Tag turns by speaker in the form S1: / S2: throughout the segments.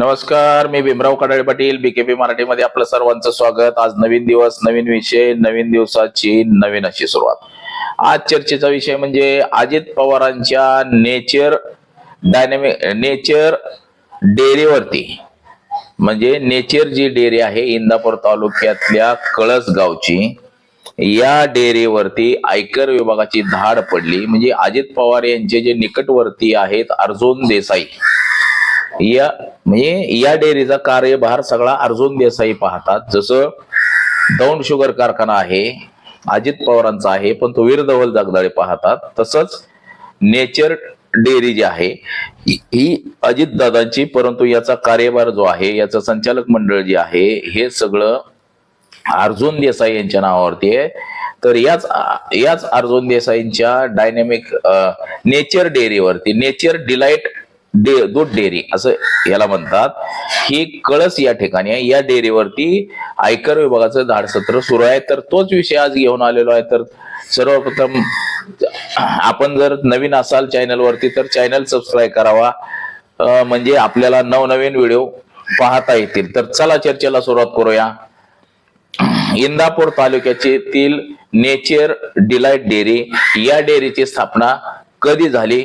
S1: नमस्कार मी Bhimrao Kadale Patil B K P मराठीमध्ये आपलं सर्वांचं स्वागत. आज नवीन दिवस नवीन विषय नवीन दिवसाची नवीन अशी सुरुवात. आज चर्चेचा विषय म्हणजे अजित पवारांच्या नेचर डायनेमिक नेचर डेअरीवरती. म्हणजे नेचर जी डेअरी आहे इंदापूर तालुक्यातल्या कळस गावची या डेअरीवरती आयकर विभागाची धाड पडली. म्हणजे अजित पवार यांचे जे निकटवर्ती आहेत अर्जुन देसाई या म्हणजे या डेअरीचा कार्यभार सगळा अर्जुन देसाई पाहतात. जसं दौंड शुगर कारखाना आहे अजित पवारांचा आहे पण तो वीरधवल जागदाळे पाहतात. तसंच नेचर डेअरी जी आहे ही- अजित दादांची परंतु याचा कार्यभार जो आहे याचं संचालक मंडळ जे आहे हे सगळं अर्जुन देसाई यांच्या नावावरती आहे. तर याच याच अर्जुन देसाईंच्या डायनेमिक नेचर डेअरीवरती नेचर डिलाईट डे दूध डेअरी असं याला म्हणतात. ही कळस या ठिकाणी आहे. या डेअरीवरती आयकर विभागाचं धाडसत्र सुरू आहे. तर तोच विषय आज घेऊन आलेलो आहे. तर सर्वप्रथम आपण जर नवीन असाल चॅनलवरती तर चॅनल सबस्क्राईब करावा. म्हणजे आपल्याला नवनवीन व्हिडिओ पाहता येतील. तर चला चर्चेला सुरुवात करूया. इंदापूर तालुक्यातील नेचर डिलाईट डेअरी या डेअरीची स्थापना कधी झाली?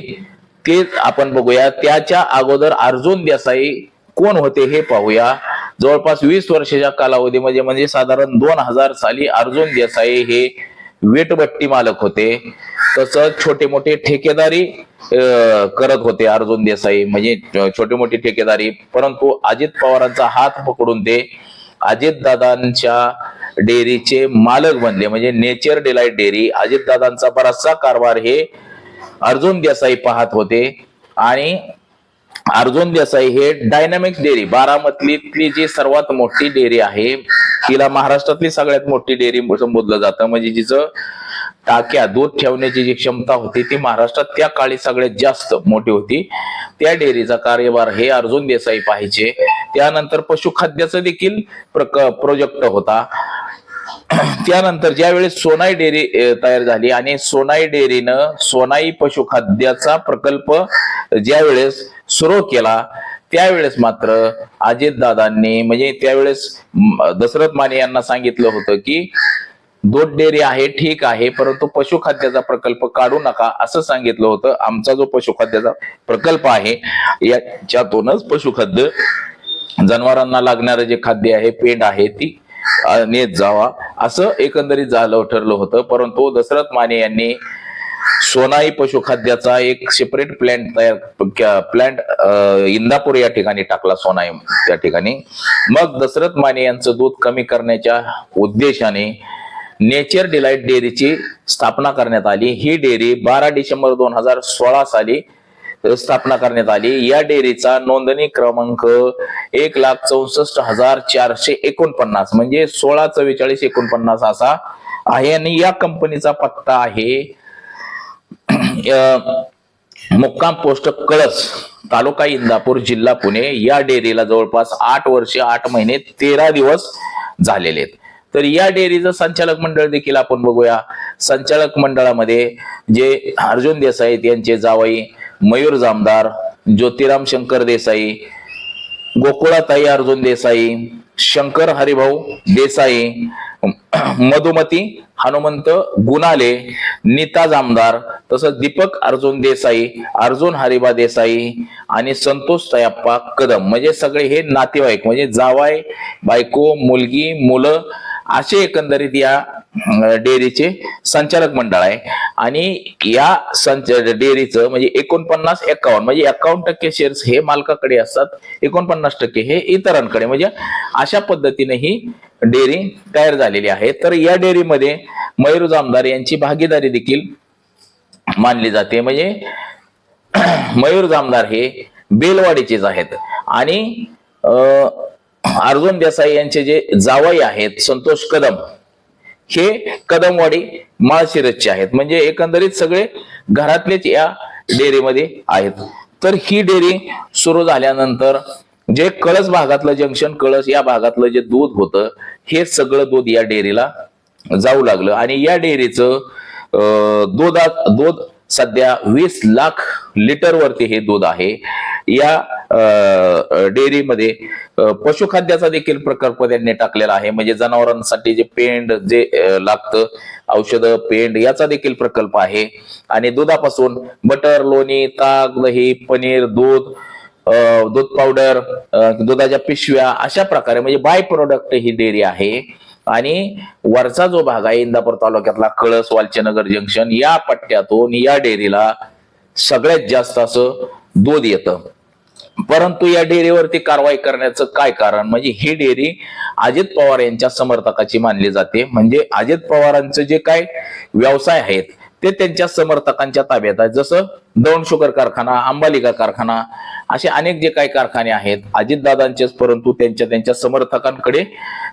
S1: ते आपण बघूया. त्याच्या अगोदर अर्जुन देसाई कोण होते हे पाहूया. जवळपास वीस वर्षाच्या कालावधीमध्ये म्हणजे साधारण दोन हजार साली अर्जुन देसाई हे वीटभट्टी मालक होते. तसंच छोटे मोठे ठेकेदारी करत होते अर्जुन देसाई. म्हणजे छोटे मोठी ठेकेदारी परंतु अजित पवारांचा हात पकडून ते अजितदादांच्या डेअरीचे मालक बनले. म्हणजे नेचर डिलाईट डेअरी. अजितदादांचा बराचसा कारभार हे अर्जुन देसाई पाहत होते. आणि अर्जुन देसाई हे डायनामिक्स डेअरी बारामतीतली जी सर्वात मोठी डेअरी आहे तिला महाराष्ट्रातली सगळ्यात मोठी डेअरी संबोधलं जातं. म्हणजे जिचं टाक्या दूध ठेवण्याची जी क्षमता होती ती महाराष्ट्रात त्या काळी सगळ्यात जास्त मोठी होती. त्या डेअरीचा कार्यभार हे अर्जुन देसाई पाहिजे त्यानंतर पशुखाद्याचं देखील प्रोजेक्ट होता. त्यानंतर ज्यावेळेस सोनाई डेअरी तयार झाली आणि सोनाई डेअरीनं सोनाई पशुखाद्याचा प्रकल्प ज्यावेळेस सुरू केला त्यावेळेस मात्र अजितदादांनी म्हणजे त्यावेळेस दशरथ माने यांना सांगितलं होतं की दूध डेअरी आहे ठीक आहे परंतु पशुखाद्याचा प्रकल्प काढू नका असं सांगितलं होतं. आमचा जो पशुखाद्याचा प्रकल्प आहे याच्यातूनच पशुखाद्य जनावरांना लागणारं जे खाद्य आहे पेंड आहे ती नेत जावा. असं एकंदरीत झालं ठरलं होतं. परंतु दशरथ माने यांनी सोनाई पशुखाद्याचा एक सेपरेट प्लॅन्ट तयार प्लॅन्ट इंदापूर या ठिकाणी टाकला सोनाई त्या ठिकाणी. मग दशरथ माने यांचं दूध कमी करण्याच्या उद्देशाने नेचर डिलाईट डेअरीची स्थापना करण्यात आली. ही डेअरी बारा डिसेंबर दोन हजार सोळा साली स्थापना करण्यात आली. या डेअरीचा नोंदणी क्रमांक एक लाख चौसष्ट हजार चारशे एकोणपन्नास म्हणजे सोळा चव्वेचाळीस एकोणपन्नास असा आहे. आणि या कंपनीचा पत्ता आहे मुक्काम पोस्ट कळस तालुका इंदापूर जिल्हा पुणे. या डेअरीला जवळपास आठ वर्षे आठ महिने तेरा दिवस झालेले आहेत. तर या डेअरीचं संचालक मंडळ देखील आपण बघूया. संचालक मंडळामध्ये जे अर्जुन देसाई यांचे जावई मयूर जामदार ज्योतिराम शंकर देसाई गोकुळाताई अर्जुन देसाई शंकर हरिभाऊ देसाई मधुमती हनुमंत गुणाले नीता जामदार तसंच दीपक अर्जुन देसाई अर्जुन हरिबा देसाई आणि संतोष तयाप्पा कदम. म्हणजे सगळे हे नातेवाईक म्हणजे जावाय बायको मुलगी मुलं असे एकंदरीत या डेअरीचे संचालक मंडळ आहे. आणि या संच डेअरीचं म्हणजे एकोणपन्नास एकावन्न म्हणजे एकावन्न टक्के शेअर्स हे मालकाकडे असतात एकोणपन्नास टक्के हे इतरांकडे. म्हणजे अशा पद्धतीने ही डेअरी तयार झालेली आहे. तर या डेअरीमध्ये मयूर जामदार यांची भागीदारी देखील मानली जाते. म्हणजे मयूर जामदार हे बेलवाडीचेच आहेत. आणि अर्जुन देसाई यांचे जे जावई आहेत संतोष कदम हे कदमवाडी माळशिरसचे आहेत. म्हणजे एकंदरीत सगळे घरातलेच या डेअरीमध्ये आहेत. तर ही डेअरी सुरू झाल्यानंतर जे कळस भागातलं जंक्शन कळस या भागातलं जे दूध होतं हे सगळं दूध या डेअरीला जाऊ लागलं. आणि या डेअरीचं अं, दूध सध्या वीस लाख लिटर वरती हे दूध आहे. या डेअरीमध्ये पशुखाद्याचा देखील प्रकल्प त्यांनी टाकलेला आहे. म्हणजे जनावरांसाठी जे पेंड जे लागतं औषधं पेंड याचा देखील प्रकल्प आहे. आणि दुधापासून बटर लोणी ताक दही पनीर दूध दूध पावडर दुधाच्या पिशव्या अशा प्रकारे म्हणजे बाय प्रोडक्ट ही डेअरी आहे. आणि वरचा जो भाग आहे इंदापूर तालुक्यातला कळस वालचेनगर जंक्शन या पट्ट्यातून या डेअरीला सगळ्यात जास्त असं दूध येतं. परंतु या डेअरीवरती कारवाई करण्याचं काय कारण? म्हणजे ही डेअरी अजित पवार यांच्या समर्थकाची मानली जाते. म्हणजे अजित पवारांचे जे काय व्यवसाय आहेत ते त्यांच्या समर्थकांच्या ताब्यात आहे जसं दौंड शुगर कारखाना अंबालिका कारखाना असे अनेक जे काही कारखाने आहेत अजितदादांचेच परंतु त्यांच्या त्यांच्या समर्थकांकडे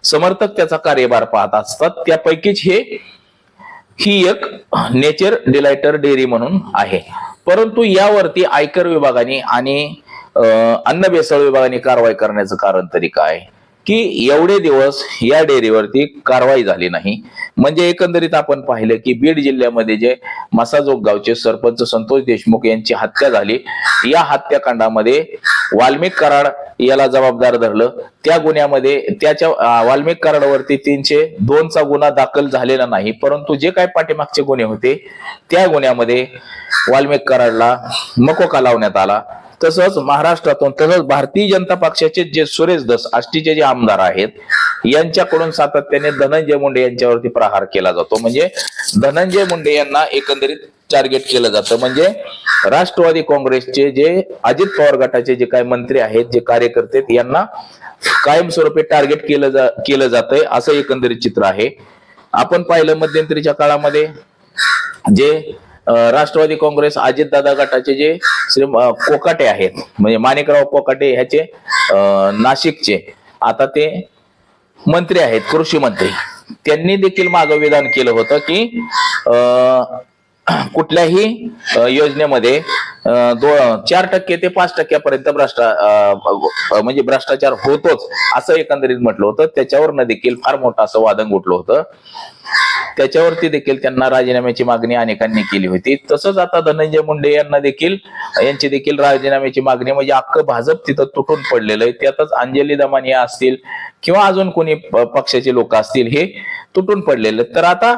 S1: समर्थक त्याचा कार्यभार पाहत असतात. त्यापैकीच हे ही एक नेचर डिलायटर डेअरी म्हणून आहे. परंतु यावरती आयकर विभागाने आणि अन्न भेसळ विभागाने कारवाई करण्याचं कारण तरी काय? की एवढे दिवस या डेअरीवरती कारवाई झाली नाही. म्हणजे एकंदरीत आपण पाहिलं की बीड जिल्ह्यामध्ये जे मसाजोग गावचे सरपंच संतोष देशमुख यांची हत्या झाली या हत्याकांडामध्ये वाल्मिक कराड याला जबाबदार धरलं. त्या गुन्ह्यामध्ये त्याच्या वाल्मिक कराडवरती तीनशे दोनचा गुन्हा दाखल झालेला नाही. परंतु जे काही पाठीमागचे गुन्हे होते त्या गुन्ह्यामध्ये वाल्मिक कराडला मकोका लावण्यात आला. तसंच महाराष्ट्रातून तसंच भारतीय जनता पक्षाचे जे सुरेश दस आष्टीचे जे आमदार आहेत यांच्याकडून सातत्याने धनंजय मुंडे यांच्यावरती प्रहार केला जातो. म्हणजे धनंजय मुंडे यांना एकंदरीत टार्गेट केलं जातं. म्हणजे राष्ट्रवादी काँग्रेसचे जे अजित पवार गटाचे जे काही मंत्री आहेत जे कार्यकर्ते यांना कायमस्वरूपी टार्गेट केलं जा केलं जातंय असं एकंदरीत चित्र आहे. आपण पाहिलं मध्यंतरीच्या काळामध्ये जे राष्ट्रवादी काँग्रेस अजितदादा गटाचे जे श्री कोकाटे आहेत म्हणजे माणिकराव कोकाटे ह्याचे नाशिकचे आता ते मंत्री आहेत कृषी मंत्री. त्यांनी देखील मागं विधान केलं होतं की कुठल्याही योजनेमध्ये दो चार टक्के ते पाच टक्क्यापर्यंत भ्रष्टा म्हणजे भ्रष्टाचार होतोच असं एकंदरीत म्हटलं होतं. त्याच्यावरनं देखील फार मोठं असं वादन उठलं होतं. त्याच्यावरती देखील त्यांना राजीनाम्याची मागणी अनेकांनी केली होती. तसंच आता धनंजय मुंडे यांना देखील यांची देखील राजीनाम्याची मागणी म्हणजे अख्खं भाजप तिथं तुटून पडलेलं आहे. त्यातच अंजली दमानिया असतील किंवा अजून कोणी प- पक्षाचे लोक असतील हे तुटून पडलेले. तर आता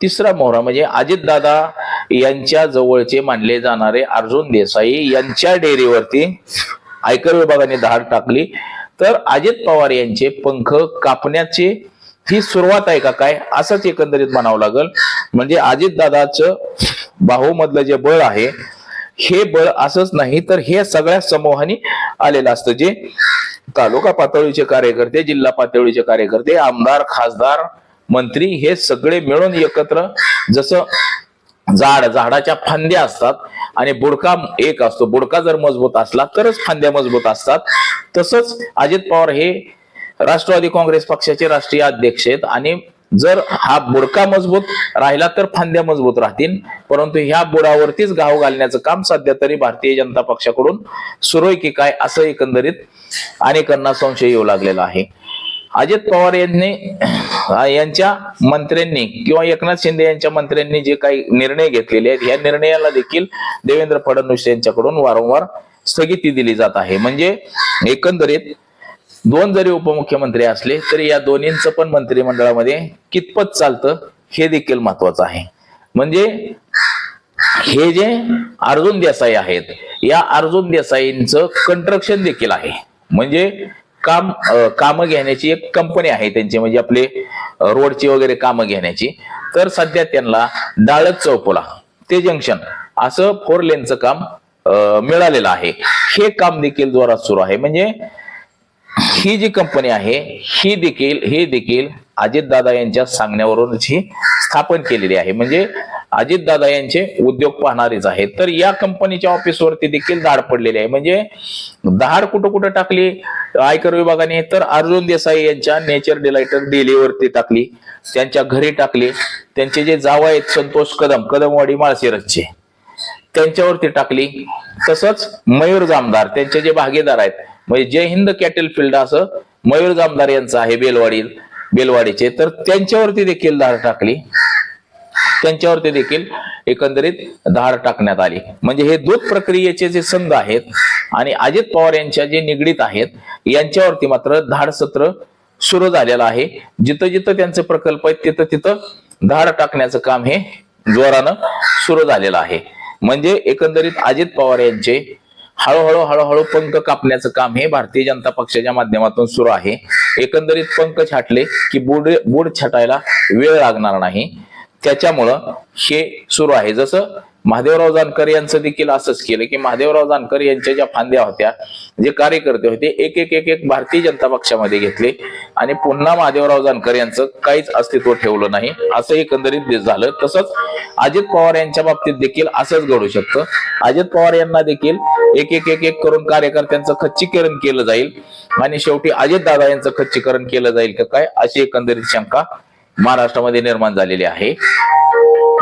S1: तिसरा मोहरा म्हणजे अजितदादा यांच्या जवळचे मानले जाणारे अर्जुन देसाई यांच्या डेअरीवरती आयकर विभागाने धाड टाकली. तर अजित पवार यांचे पंख कापण्याचे ही सुरुवात आहे का काय? असंच एकंदरीत म्हणावं लागल. म्हणजे अजितदादाचं बाहूमधलं जे बळ आहे हे बळ असंच नाही तर हे सगळ्या समूहाने आलेलं असतं. जे तालुका पातळीचे कार्यकर्ते जिल्हा पातळीचे कार्यकर्ते आमदार खासदार मंत्री हे सगळे मिळून एकत्र जसं झाड झाडाच्या फांद्या असतात आणि बुडका एक असतो. बुडका जर मजबूत असला तरच फांद्या मजबूत असतात. तसंच अजित पवार हे राष्ट्रवादी काँग्रेस पक्षाचे राष्ट्रीय अध्यक्ष आहेत. आणि जर हा बुडका मजबूत राहिला तर फांद्या मजबूत राहतील. परंतु ह्या बुडावरतीच घाव घालण्याचं काम सध्या तरी भारतीय जनता पक्षाकडून सुरू आहे की काय असं एकंदरीत अनेकांना संशय येऊ लागलेला आहे. अजित पवार यांनी यांच्या मंत्र्यांनी किंवा एकनाथ शिंदे यांच्या मंत्र्यांनी जे काही निर्णय घेतलेले आहेत या निर्णयाला देखील देवेंद्र फडणवीस यांच्याकडून वारंवार स्थगिती दिली जात आहे. म्हणजे एकंदरीत दोन जरी उपमुख्यमंत्री असले तरी या दोन्हींचं पण मंत्रिमंडळामध्ये कितपत चालतं हे देखील महत्वाचं आहे. म्हणजे हे जे अर्जुन देसाई आहेत या अर्जुन देसाईंचं कंस्ट्रक्शन देखील आहे. म्हणजे काम कामं घेण्याची एक कंपनी आहे त्यांची म्हणजे आपले रोडची वगैरे कामं घेण्याची. तर सध्या त्यांना डाळत चौपोला ते जंक्शन असं फोर लेनचं काम मिळालेलं आहे. हे काम देखील जोरात सुरू आहे. म्हणजे ही जी कंपनी आहे ही देखील हे देखील अजितदादा यांच्या सांगण्यावरूनच ही स्थापन केलेली आहे. म्हणजे अजितदादा यांचे उद्योग पाहणारेच आहेत. तर या कंपनीच्या ऑफिसवरती देखील धाड पडलेली आहे. म्हणजे धाड कुठं कुठं टाकली? आयकर विभागाने. तर अर्जुन देसाई यांच्या नेचर डिलायटर डेलीवरती टाकली. त्यांच्या घरी टाकली. त्यांचे जे जावा आहेत संतोष कदम कदमवाडी माळशिरसचे त्यांच्यावरती टाकली. तसंच मयूर जामदार त्यांचे जे भागीदार आहेत म्हणजे जय हिंद कॅटल फील्ड असं मयूर जामदार यांचं आहे बेलवाडी बेलवाडीचे. तर त्यांच्यावरती देखील धाड टाकली. त्यांच्यावरती देखील एकंदरीत धाड टाकण्यात आली. म्हणजे हे दूध प्रक्रियेचे जे संघ आहेत आणि अजित पवार यांच्या जे निगडीत आहेत यांच्यावरती मात्र धाड सत्र सुरू झालेलं आहे. जिथं जिथं त्यांचे प्रकल्प आहेत तिथं तिथं धाड टाकण्याचं काम हे जोरानं सुरू झालेलं आहे. म्हणजे एकंदरीत अजित पवार यांचे हळूहळू हळूहळू पंख कापण्याचं काम हे भारतीय जनता पक्षाच्या माध्यमातून सुरू आहे. एकंदरीत पंख छाटले की बुड बुड छाटायला वेळ लागणार नाही. त्याच्यामुळं हे सुरू आहे. जसं महादेवराव जानकर यांचं देखील असंच केलं की महादेवराव जानकर यांच्या ज्या फांद्या होत्या जे कार्यकर्ते होते एक एक एक एक भारतीय जनता पक्षामध्ये घेतले आणि पुन्हा महादेवराव जानकर यांचं काहीच अस्तित्व ठेवलं नाही असं एकंदरीत झालं. तसंच अजित पवार यांच्या बाबतीत देखील असंच घडू शकतं. अजित पवार यांना देखील एक एक एक एक करून कार्यकर्त्यांचं खच्चीकरण केलं जाईल आणि शेवटी अजित दादा यांचं खच्चीकरण केलं जाईल का काय अशी एकंदरीत शंका महाराष्ट्रामध्ये निर्माण झालेली आहे.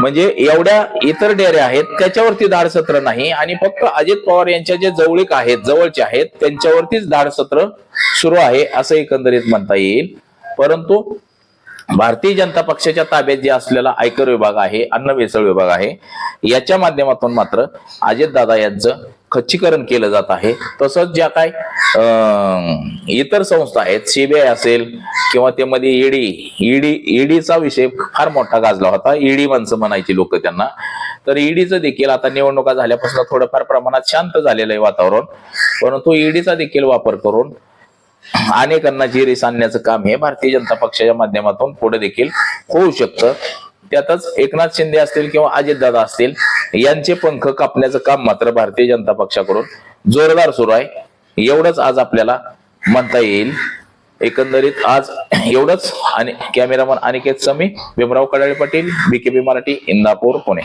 S1: म्हणजे एवढ्या इतर डेऱ्या आहेत त्याच्यावरती धाड सत्र नाही आणि फक्त अजित पवार यांच्या जे जवळीक आहेत जवळचे आहेत त्यांच्यावरतीच धाड सत्र सुरू आहे असं एकंदरीत म्हणता येईल. परंतु भारतीय जनता पक्षाच्या ताब्यात जे असलेला आयकर विभाग आहे अन्न भेसळ विभाग आहे याच्या माध्यमातून मात्र अजितदादा यांचं खच्चीकरण केलं जात आहे. तसंच ज्या काय अं, इतर संस्था आहेत सीबीआय असेल किंवा ते मध्ये ईडी ईडी ईडीचा विषय फार मोठा गाजला होता. ईडी माणसं म्हणायची लोक त्यांना. तर ईडीचं देखील आता निवडणुका झाल्यापासून थोडंफार प्रमाणात शांत झालेलं आहे वातावरण. परंतु ईडीचा देखील वापर करून अनेकांना जिरीस आणण्याचं काम हे भारतीय जनता पक्षाच्या माध्यमातून पुढे देखील होऊ शकतं. त्यातच एकनाथ शिंदे असतील किंवा अजितदादा असतील यांचे पंख कापण्याचं काम मात्र भारतीय जनता पक्षाकडून जोरदार सुरू आहे. एवढंच आज आपल्याला म्हणता येईल. एकंदरीत आज एवढंच. आणि कॅमेरामन अनिकेत समी भीमराव कडाळे पाटील बीकेबी मराठी इंदापूर पुणे.